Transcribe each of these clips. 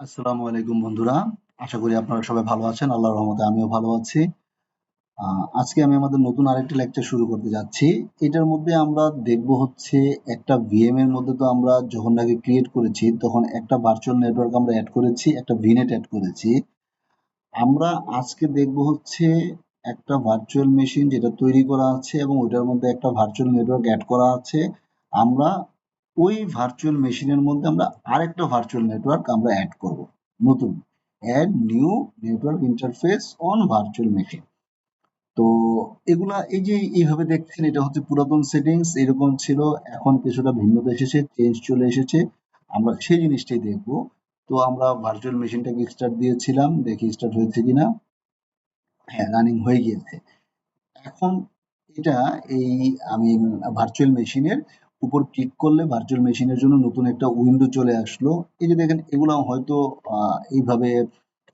আসসালামু আলাইকুম বন্ধুরা। আশা করি আপনারা সবাই ভালো আছেন। আল্লাহর রহমতে আমিও ভালো আছি। আজকে আমি আমাদের নতুন আরেকটি লেকচার শুরু করতে যাচ্ছি। এটার মধ্যে আমরা দেখব হচ্ছে একটা ভিএম এর মধ্যে তো আমরা যখন আগে ক্রিয়েট করেছি, তখন একটা ভার্চুয়াল নেটওয়ার্ক আমরা অ্যাড করেছি, একটা ভিনেট অ্যাড করেছি। আমরা আজকে দেখব হচ্ছে একটা ভার্চুয়াল মেশিন যেটা তৈরি করা আছে এবং ওইটার মধ্যে একটা ভার্চুয়াল নেটওয়ার্ক অ্যাড করা আছে। আমরা ওই ভার্চুয়াল মেশিনের মধ্যে আমরা আরেকটা ভার্চুয়াল নেটওয়ার্ক আমরা অ্যাড করব। নতুন। Add new network interface on virtual machine তো এগুলা এই যে এইভাবে দেখছেন, এটা হচ্ছে পুরাতন সেটিংস এরকম ছিল, এখন কিছুটা ভিন্নতা এসেছে চেঞ্জ চলে এসেছে। আমরা সেই জিনিসটাই দেখব। তো আমরা ভার্চুয়াল মেশিনটাকে স্টার্ট দিয়েছিলাম, দেখি স্টার্ট হয়েছে কিনা। হ্যাঁ রানিং হয়ে গিয়েছে। এখন এটা এই আমি ভার্চুয়াল মেশিনের উপর ক্লিক করলে ভার্চুয়াল মেশিনের জন্য নতুন একটা উইন্ডো চলে আসলো। এই যে দেখেন এগুলো হয়তো এইভাবে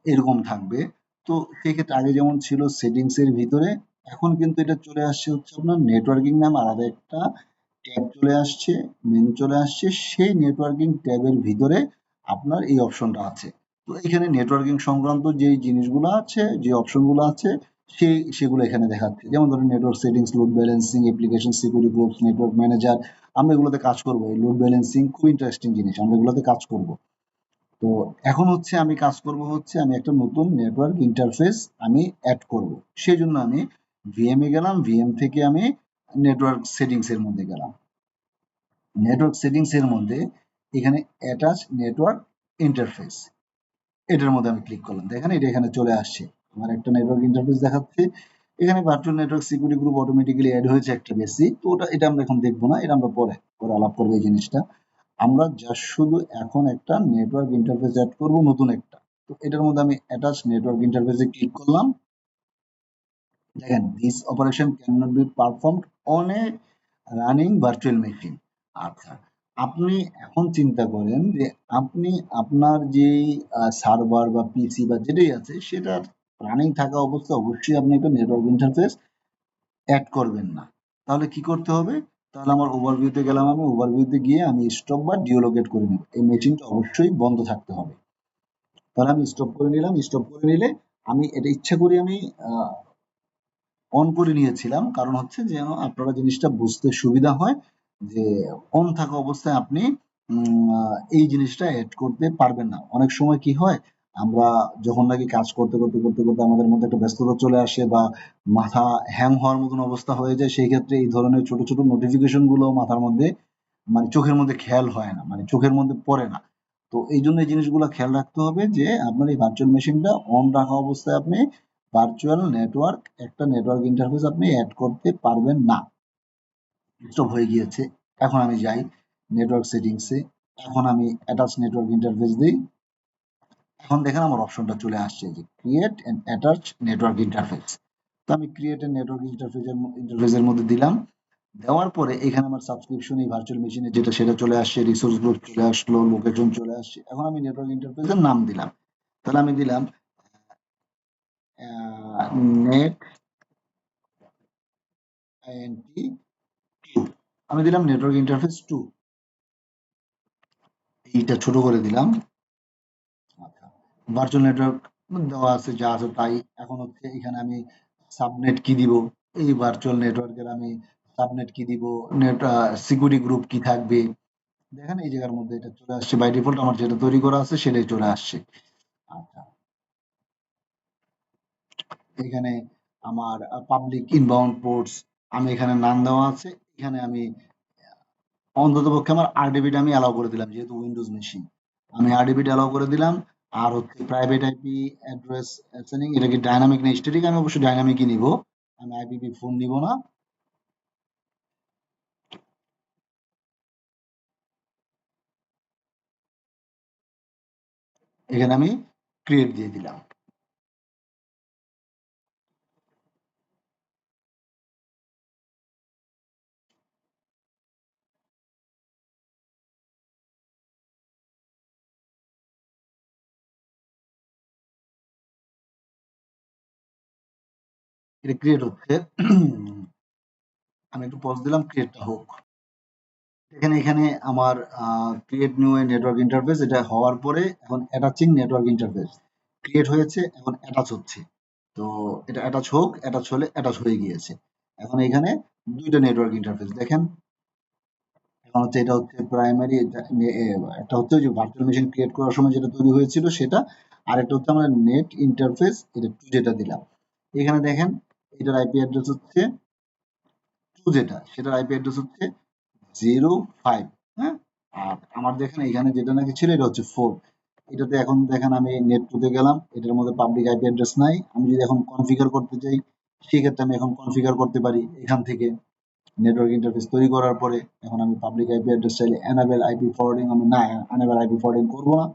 এরকম থাকবে। তো সেক্ষেত্রে আগে যেমন ছিল সেটিংস এর ভিতরে, এখন কিন্তু এটা চলে আসছে হচ্ছে আপনার নেটওয়ার্কিং নাম আলাদা একটা ট্যাব চলে আসছে মেনু চলে আসছে। সেই নেটওয়ার্কিং ট্যাবের ভিতরে আপনার এই অপশনটা আছে। তো এখানে নেটওয়ার্কিং সংক্রান্ত যে জিনিসগুলো আছে, যে অপশনগুলো আছে সেই সেগুলো এখানে দেখাচ্ছে। যেমন ধরুন network settings load balancing application security groups network manager আমরা এগুলোতে কাজ করব। এই লোড ব্যালেন্সিং খুব ইন্টারেস্টিং জিনিস, আমরা এগুলোতে কাজ করব। তো এখন হচ্ছে আমি কাজ করব হচ্ছে, আমি একটা নতুন নেটওয়ার্ক ইন্টারফেস আমি অ্যাড করব। সেই জন্য আমি ভিএম এ গেলাম ভিএম থেকে আমি নেটওয়ার্ক সেটিংস এর মধ্যে গেলাম। নেটওয়ার্ক সেটিংস এর মধ্যে এখানে অ্যাটাচ নেটওয়ার্ক ইন্টারফেস এটার মধ্যে আমি ক্লিক করলাম। দেখেন এটা এখানে চলে আসছে। আমার একটা নেটওয়ার্ক ইন্টারফেস দেখাচ্ছে। এখানে virtual network security group automatically add হয়েছে একটা বেশি তো ওটা, এটা আমরা এখন দেখব না, এটা আমরা পরে পরে আলাপ করব এই জিনিসটা। আমরা জাস্ট শুধু এখন একটা নেটওয়ার্ক ইন্টারফেস অ্যাড করব, নতুন একটা। তো এটার মধ্যে আমি অ্যাটাচ নেটওয়ার্ক ইন্টারফেসে ক্লিক করলাম। দেখেন this operation can not be performed on a running virtual machine আচ্ছা আপনি এখন চিন্তা করেন যে আপনি আপনার যে সার্ভার বা পিসি বা যেটাই আছে, সেটার রানিং থাকা অবস্থায় অবশ্যই আপনি একটা নেটওয়ার্ক ইন্টারফেস অ্যাড করবেন না। তাহলে কি করতে হবে? তাহলে আমার ওভারভিউতে গেলাম আমি ওভারভিউতে গিয়ে আমি স্টপ বা ডিওলোকেট করে নেব। এই মেশিনটা অবশ্যই বন্ধ থাকতে হবে। তাহলে আমি স্টপ করে নিলাম স্টপ করে নিলে আমি এটা ইচ্ছা করি আমি অন করে নিয়েছিলাম। কারণ হচ্ছে যেন আপনারা জিনিসটা বুঝতে সুবিধা হয় যে অন থাকা অবস্থায় আপনি এই জিনিসটা অ্যাড করতে পারবেন না। অনেক সময় কি হয় আমরা যখন নাকি কাজ করতে করতে করতে করতে আমাদের মধ্যে একটা ব্যস্ততা চলে আসে বা মাথা হ্যাং হওয়ার মতন অবস্থা হয়ে যায়, সেই ক্ষেত্রে এই ধরনের ছোট ছোট নোটিফিকেশনগুলো মাথার মধ্যে মানে চোখের মধ্যে খেয়াল হয় না মানে চোখের মধ্যে পড়ে না। তো এই জন্য এই জিনিসগুলো খেয়াল রাখতে হবে যে আপনার এই ভার্চুয়াল মেশিনটা অন রাখা অবস্থায় আপনি ভার্চুয়াল নেটওয়ার্ক একটা নেটওয়ার্ক ইন্টারফেস আপনি অ্যাড করতে পারবেন না। স্টপ হয়ে গিয়েছে, এখন আমি যাই নেটওয়ার্ক সেটিংসে এখন আমি অ্যাটাচ নেটওয়ার্ক ইন্টারফেস দিই। এখন দেখেন আমার অপশনটা চলে আসছে যে create and attach network interface তো আমি ক্রিয়েট এন্ড নেটওয়ার্ক ইন্টারফেসের ইন্টারফেসের মধ্যে দিলাম। দেওয়ার পরে এখানে আমার সাবস্ক্রিপশন এই ভার্চুয়াল মেশিনে যেটা, সেটা চলে আসছে রিসোর্স গ্রুপ চলে আসলো লোকেশন চলে আসছে। এখন আমি নেটওয়ার্ক ইন্টারফেসের নাম দিলাম। তাহলে আমি দিলাম নেট আইএনটি আমি দিলাম নেটওয়ার্ক ইন্টারফেস টু এইটা ছোট করে দিলাম। ভার্চুয়াল নেটওয়ার্ক দেওয়া আছে, যা আছে তাই এখন হচ্ছে এখানে আমি সাবনেট কি দিব। এই ভার্চুয়াল নেটওয়ার্কের আমি সাবনেট কি দিব। নেট সিকিউরিটি গ্রুপ কি থাকবে? দেখেন এই জায়গার মধ্যে এটা চলে আসছে। বাই ডিফল্ট আমার যেটা তৈরি করা আছে সেটাই চলে আসছে। আচ্ছা। এখানে আমার পাবলিক ইনবাউন্ড পোর্টস আমি এখানে নাম দেওয়া আছে। এখানে আমি অন্তত পক্ষে আমার আরডিবিটা আমি অ্যালাউ করে দিলাম, যেহেতু উইন্ডোজ মেশিন আমি আরডিবিটা অ্যালাউ করে দিলাম। আর হচ্ছে প্রাইভেট আইপি অ্যাড্রেস সেন্ডিং এটা কি ডাইনামিক না স্ট্যাটিক আমি অবশ্যই ডাইনামিকই নিব। আমি আইপিপি ফোন নিব না। এখানে আমি ক্রিয়েট দিয়ে দিলাম। এটা ক্রিয়েট হচ্ছে, আমি একটু পজ দিলাম ক্রিয়েটটা হোক। এখানে এখানে আমার ক্রিয়েট নিউ নেটওয়ার্ক ইন্টারফেস এটা হওয়ার পরে এখন অ্যাটাচিং নেটওয়ার্ক ইন্টারফেস ক্রিয়েট হয়েছে, এখন অ্যাটাচ হচ্ছে। তো এটা অ্যাটাচ হোক অ্যাটাচ হলে অ্যাটাচ হয়ে গিয়েছে। এখন এখানে দুইটা নেটওয়ার্ক ইন্টারফেস দেখেন। এখন হচ্ছে এটা হচ্ছে প্রাইমারি একটা হচ্ছে যে ভার্চুয়াল মেশিন ক্রিয়েট করার সময় যেটা তৈরি হয়েছিল সেটা। আর একটা হচ্ছে আমরা নেট ইন্টারফেস এটা টু যেটা দিলাম। এখানে দেখেন এটার আইপি অ্যাড্রেস হচ্ছে টু যেটা সেটার আইপি অ্যাড্রেস হচ্ছে জিরো ফাইভ হ্যাঁ? আর আমার দেখেন এখানে যেটা নাকি ছিল, এটা হচ্ছে ফোর এটাতে এখন দেখেন আমি নেট টুতে গেলাম, এটার মধ্যে পাবলিক আইপি অ্যাড্রেস নাই। আমি যদি এখন কনফিগার করতে চাই, সেক্ষেত্রে আমি এখন কনফিগার করতে পারি এখান থেকে নেটওয়ার্ক ইন্টারফেস তৈরি করার পরে। এখন আমি পাবলিক আইপি অ্যাড্রেস চাইলে এনাবেল আইপি ফরওয়ার্ডিং আমি না এনাবেল আইপি ফরওয়ার্ডিং করব না।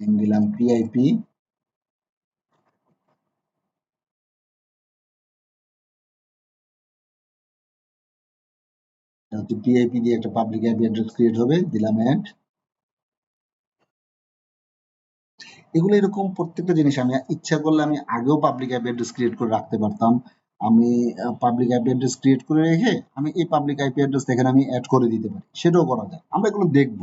দিলাম পিআইপি হচ্ছে পিআইপি দিয়ে একটা পাবলিক আইপি অ্যাড্রেস ক্রিয়েট হবে, দিলাম অ্যাড এগুলো এরকম প্রত্যেকটা জিনিস আমি ইচ্ছা করলে আমি আগেও পাবলিক আইপি অ্যাড্রেস ক্রিয়েট করে রাখতে পারতাম। আমি পাবলিক আইপি অ্যাড্রেস ক্রিয়েট করে রেখে আমি এই পাবলিক আইপি অ্যাড্রেস এখানে আমি অ্যাড করে দিতে পারি। সেটাও করা যায়। আমরা এগুলো দেখব।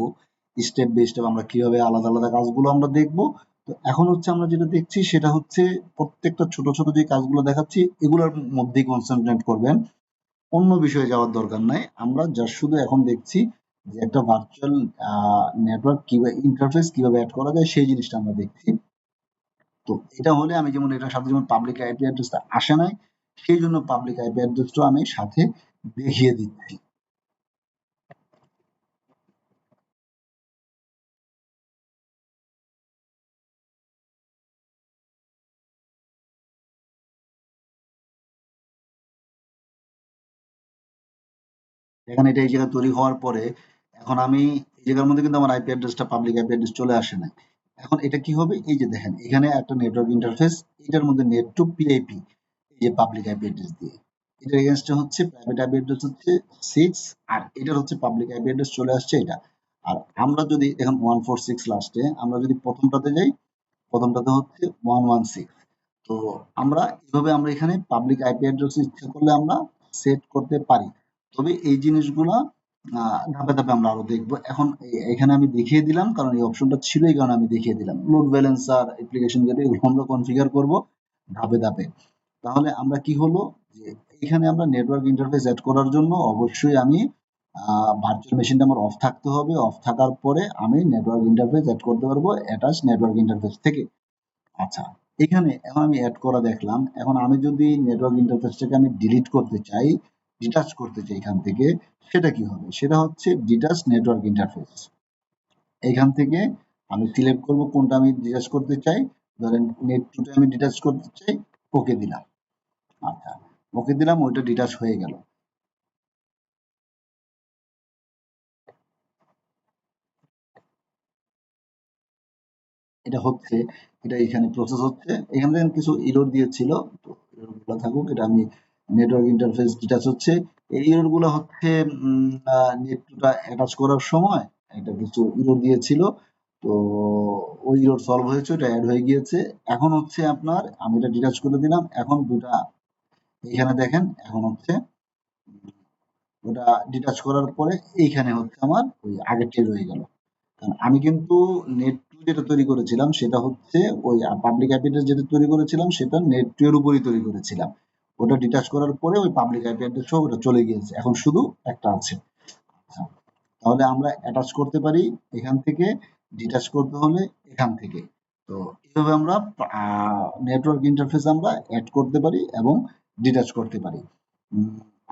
স্টেপ বাই স্টেপ আমরা কীভাবে আলাদা আলাদা কাজগুলো আমরা দেখব। তো এখন হচ্ছে আমরা যেটা দেখছি সেটা হচ্ছে প্রত্যেকটা ছোট ছোট যে কাজগুলো দেখাচ্ছি, এগুলোর মধ্যেই কনসেন্ট্রেট করবেন। অন্য বিষয়ে যাওয়ার দরকার নাই। আমরা যা শুধু এখন দেখছি যে একটা ভার্চুয়াল নেটওয়ার্ক কীভাবে ইন্টারফেস কীভাবে অ্যাড করা যায় সেই জিনিসটা আমরা দেখছি। তো এটা হলে আমি যেমন এটার সাথে যেমন পাবলিক আইপি অ্যাড্রেসটা আসে নাই, সেই জন্য পাবলিক আইপি অ্যাড্রেসটা আমি সাথে দেখিয়ে দিচ্ছি। এখানে এটা এই জায়গায় তৈরি হওয়ার পরে এখন আমি এই জায়গার মধ্যে কিন্তু আমার আইপি অ্যাড্রেসটা পাবলিক আইপি অ্যাড্রেস চলে আসে না এখন এটা কি হবে? এই যে দেখেন, এখানে একটা নেটওয়ার্ক ইন্টারফেস এটার মধ্যে নেট টু পিআইপি এই যে পাবলিক আইপি অ্যাড্রেস দিয়ে। এটার এগেনস্টে হচ্ছে প্রাইভেট আইপি অ্যাড্রেস হচ্ছে সিক্স আর এটার হচ্ছে পাবলিক আইপি অ্যাড্রেস চলে আসছে এটা। আর আমরা যদি এখন ওয়ান ফোর সিক্স লাস্টে আমরা যদি প্রথমটাতে যাই, প্রথমটাতে হচ্ছে ওয়ান ওয়ান সিক্স তো আমরা এভাবে আমরা এখানে পাবলিক আইপি অ্যাড্রেস ইচ্ছা করলে আমরা সেট করতে পারি। তবে এই জিনিসগুলা ধাপে ধাপে আমরা আরও দেখব। এখন এখানে আমি দেখিয়ে দিলাম, কারণ এই অপশনটা ছিল এই কারণে আমি দেখিয়ে দিলাম। লোড ব্যালেন্সার অ্যাপ্লিকেশন যেটা এগুলো আমরা কনফিগার করব ধাপে ধাপে। তাহলে আমরা কি হলো? যে এখানে আমরা নেটওয়ার্ক ইন্টারফেস অ্যাড করার জন্য অবশ্যই আমি ভার্চুয়াল মেশিনটা আমার অফ থাকতে হবে। অফ থাকার পরে আমি নেটওয়ার্ক ইন্টারফেস অ্যাড করতে পারব অ্যাটাচ নেটওয়ার্ক ইন্টারফেস থেকে। আচ্ছা এখানে এখন আমি অ্যাড করা দেখলাম। এখন আমি যদি নেটওয়ার্ক ইন্টারফেসটাকে আমি ডিলিট করতে চাই ডিটাচ করতে চাই এখান থেকে, সেটা কি হবে? সেটা হচ্ছে ডিটাচ নেটওয়ার্ক ইন্টারফেস এখান থেকে আমি সিলেক্ট করব কোনটা আমি ডিটাচ করতে চাই। ধরেন নেট টুটা আমি ডিটাচ করতে চাই, ওকে দিলাম। আচ্ছা ওকে দিলাম, ওইটা ডিটাচ হয়ে গেল। এটা হচ্ছে, এটা এখানে প্রসেস হচ্ছে। এখান কিছু ইরোর দিয়েছিল, তো ইরোরগুলো থাকুক, এটা আমি নেটওয়ার্ক ইন্টারফেস ডিটাচ হচ্ছে? এই ইরোরগুলো হচ্ছে নেটটা অ্যাটাচ করার সময় এটা কিছু ইরোর দিয়েছিল। তো ওই ইরোর সলভ হয়েছে, ওটা অ্যাড হয়ে গিয়েছে। এখন হচ্ছে আপনার, আমি এটা ডিটাচ করে দিলাম। এখন দুটা, এইখানে দেখেন, এখন হচ্ছে, ওটা ডিটাচ করার পরে এইখানে হচ্ছে আমার ওই আগেরটাই রয়ে গেল। কারণ আমি কিন্তু নেট টু যেটা তৈরি করেছিলাম, সেটা হচ্ছে ওই পাবলিক অ্যাপিটা যেটা তৈরি করেছিলাম, সেটা নেট টু এর উপরই তৈরি করেছিলাম। ওটা ডিটাচ করার পরে ওই পাবলিক আইপি অ্যাড্রেস সহ ওটা চলে গিয়েছে। এখন শুধু একটা আছে। আচ্ছা তাহলে আমরা অ্যাটাচ করতে পারি এখান থেকে ডিটাচ করতে হলে এখান থেকে। তো এইভাবে আমরা নেটওয়ার্ক ইন্টারফেস আমরা অ্যাড করতে পারি এবং ডিটাচ করতে পারি।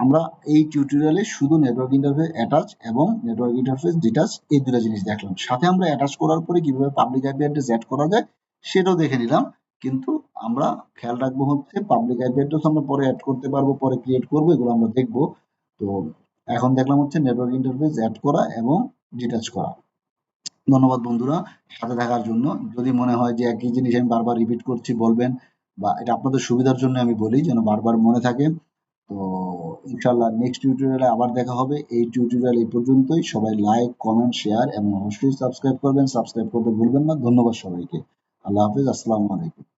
আমরা এই টিউটোরিয়ালে শুধু নেটওয়ার্ক ইন্টারফেস অ্যাটাচ এবং নেটওয়ার্ক ইন্টারফেস ডিটাচ এই দুটো জিনিস দেখলাম। সাথে আমরা অ্যাটাচ করার পরে কীভাবে পাবলিক আইপি অ্যাড্রেস অ্যাড করা যায়, সেটাও দেখে নিলাম। কিন্তু আমরা খেয়াল রাখব হচ্ছে পাবলিক আইপি অ্যাড্রেস আমরা পরে অ্যাড করতে পারব, পরে ক্রিয়েট করব, এগুলো আমরা দেখব। তো এখন দেখলাম হচ্ছে নেটওয়ার্ক ইন্টারফেস অ্যাড করা এবং ডিটাচ করা। ধন্যবাদ বন্ধুরা সাথে থাকার জন্য। যদি মনে হয় যে একই জিনিস আমি বারবার রিপিট করছি, বলবেন বা এটা আপনাদের সুবিধার জন্য আমি বলি, যেন বারবার মনে থাকে। তো ইনশাল্লাহ নেক্সট টিউটোরিয়ালে আবার দেখা হবে। এই টিউটোরিয়াল এই পর্যন্তই। সবাই লাইক কমেন্ট শেয়ার এবং অবশ্যই সাবস্ক্রাইব করবেন। সাবস্ক্রাইব করতে ভুলবেন না। ধন্যবাদ সবাইকে। আল্লাহ হাফিজ। আসসালামু আলাইকুম।